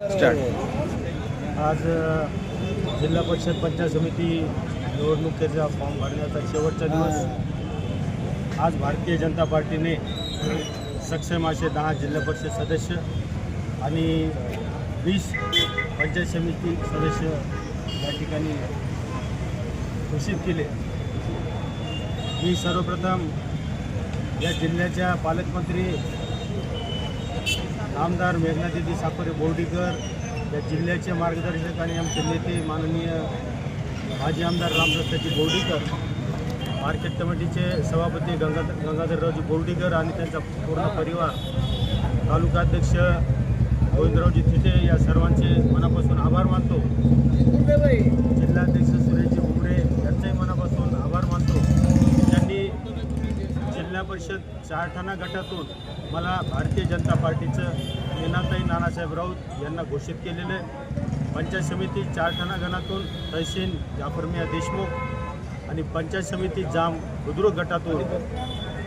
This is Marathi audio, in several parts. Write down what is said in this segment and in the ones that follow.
आज जिल्हा परिषद पंचायत समिती निवडणुकीचा फॉर्म भरण्याचा शेवटचा दिवस. आज भारतीय जनता पार्टीने सक्षम असे दहा जिल्हा परिषद सदस्य आणि वीस पंचायत समिती सदस्य या ठिकाणी घोषित केले. मी सर्वप्रथम या जिल्ह्याच्या पालकमंत्री आमदार मेघनादिदी सापरे बोर्डीकर या जिल्ह्याचे मार्गदर्शक आणि आमचे नेते माननीय माजी आमदार रामदत्ताजी बोर्डीकर मार्केट कमिटीचे सभापती गंगाधर गंगाधररावजी बोर्डीकर आणि त्यांचा पूर्ण परिवार तालुकाध्यक्ष गोविंदरावजी थिटे या सर्वांचे मनापासून आभार मानतो. जिल्हाध्यक्ष सुरेशजी उमरे यांचाही मनापासून आभार मानतो. त्यांनी जिल्हा परिषद चारठाणा गटातून मला भारतीय जनता पार्टीचं मीनाताई नानासाहेब राऊत यांना घोषित केलेलं आहे. पंचायत समिती चारठाणा गणातून तहसीन जाफरमिया देशमुख आणि पंचायत समिती जाम बुद्रुक गटातून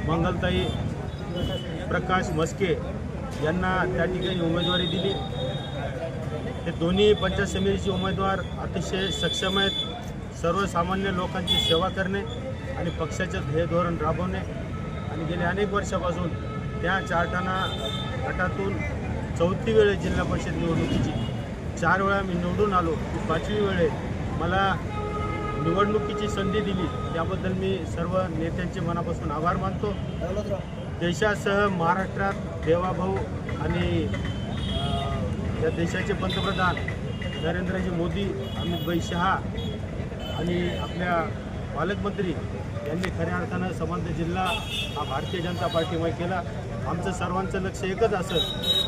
मंगलताई प्रकाश मस्के यांना त्या ठिकाणी उमेदवारी दिली. हे दोन्ही पंचायत समितीचे उमेदवार अतिशय सक्षम आहेत. सर्वसामान्य लोकांची सेवा करणे आणि पक्षाचे ध्येय धोरण राबवणे. आणि गेल्या अनेक वर्षापासून त्या चारठाणा गटातून चौथी वेळे जिल्हा परिषद निवडणुकीची चार वेळा मी निवडून आलो. ती पाचवी वेळे मला निवडणुकीची संधी दिली. त्याबद्दल मी सर्व नेत्यांचे मनापासून आभार मानतो. देशासह महाराष्ट्रात देवाभाऊ आणि या देशाचे पंतप्रधान नरेंद्रजी मोदी अमित भाई शहा आणि आपल्या पालकमंत्री यांनी खऱ्या अर्थानं संबंध जिल्हा हा भारतीय जनता पार्टीमुळे केला. आमचं सर्वांचं लक्ष एकच असं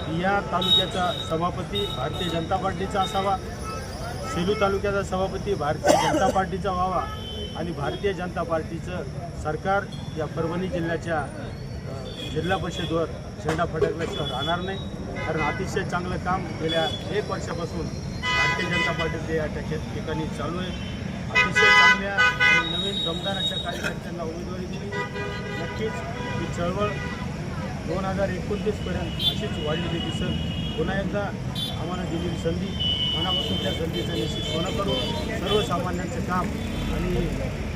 की या तालुक्याचा सभापती भारतीय जनता पार्टीचा असावा सेलू तालुक्याचा सभापती भारतीय जनता पार्टीचा व्हावा आणि भारतीय जनता पार्टीचं सरकार या परभणी जिल्ह्याच्या जिल्हा परिषदवर झेंडा फडकल्याशिवाय राहणार नाही. कारण अतिशय चांगलं काम गेल्या एक वर्षापासून भारतीय जनता पार्टीचे या ठिकाणी चालू आहे. अतिशय कार्यकर्त्यांना उमेदवारी दिली नक्कीच ही चळवळ दोन हजार एकोणतीसपर्यंत अशीच वाढलेली दिसत. पुन्हा एकदा आम्हाला दिलेली संधी मनापासून त्या संधीचं निश्चित सोनं करू सर्वसामान्यांचं काम आणि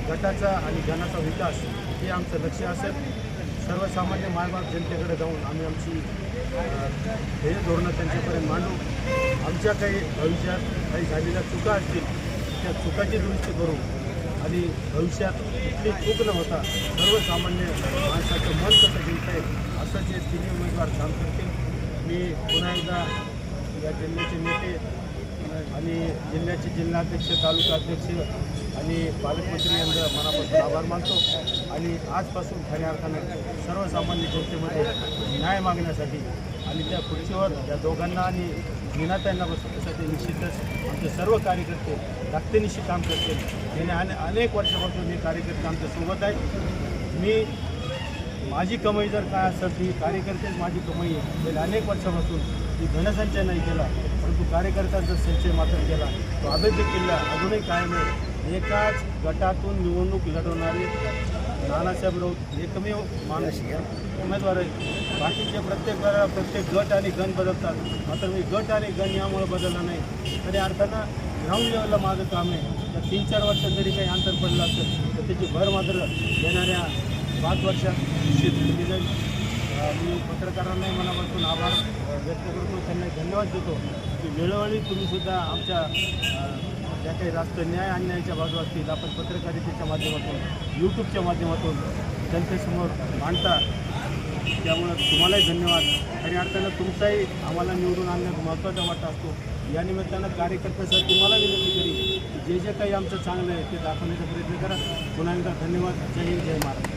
गटाचा आणि जनाचा विकास हे आमचं लक्ष असेल. सर्वसामान्य मायबाप जनतेकडे जाऊन आम्ही आमची हे ध्येय धोरणं त्यांच्यापर्यंत मांडू. आमच्या काही भविष्यात काही झालेल्या चुका असतील त्या चुकाची दुरुस्ती करू. आणि भविष्यात कुठली चूक न होता सर्वसामान्य माणसाचं मन कसं जिंकता येईल असं जे तिन्ही उमेदवार काम करतील मी पुन्हा एकदा या जिल्ह्याचे नेते आणि जिल्ह्याचे जिल्हाध्यक्ष तालुका अध्यक्ष आणि पालकमंत्री यांचा मनापासून आभार मानतो. आणि आजपासून खऱ्या अर्थानं सर्वसामान्य जनतेमध्ये न्याय मागण्यासाठी आणि त्या खुर्चीवर या दोघांना आणि मीनाताईंना बसवण्यासाठी निश्चितच आमचे सर्व कार्यकर्ते रक्तनिशी काम करतील. गेल्या अने अनेक वर्षापासून हे कार्यकर्ते आमच्यासोबत आहेत. मी माझी कमाई जर काय असेल ती कार्यकर्तेच माझी कमाई आहे. गेल्या अनेक वर्षापासून मी धनसंचय नाही केला परंतु कार्यकर्त्यांचा संचय मात्र केला तो अभेद्य किल्ला अजूनही कायम आहे. एकाच गटातून निवडणूक लढवणारे नानासाहेब राऊत एकमेव माणूस उमेदवार आहे बाकीचे प्रत्येक प्रत्येक गट आणि गण बदलतात. मात्र मी गट आणि गण यामुळे बदलला नाही. खऱ्या अर्थानं ग्राउंड लेवलला माझं काम आहे. तर तीन चार वर्षात जरी काही अंतर पडलं असेल तर त्याची भर मात्र येणाऱ्या पाच वर्षात निश्चित केली जाईल अ, मी पत्रकारांनाही मनापासून आभार व्यक्त करतो. त्यांना धन्यवाद देतो. की वेळोवेळी तुम्हीसुद्धा आमच्या ज्या काही राष्ट्र न्याय अन्यायाच्या बाजू असतील आपण पत्रकारितेच्या माध्यमातून यूट्यूबच्या माध्यमातून जनतेसमोर मांडता त्यामुळं तुम्हालाही धन्यवाद. खऱ्या अर्थानं तुमचाही आम्हाला निवडून आणण्यात महत्त्वाचा वाटा असतो. या निमित्तानं कार्यकर्त्यासाठी तुम्हाला विनंती करी जे जे काही आमचं चांगलं आहे ते दाखवण्याचा प्रयत्न करा. पुन्हा एकदा धन्यवाद. जय हिंद जय महाराज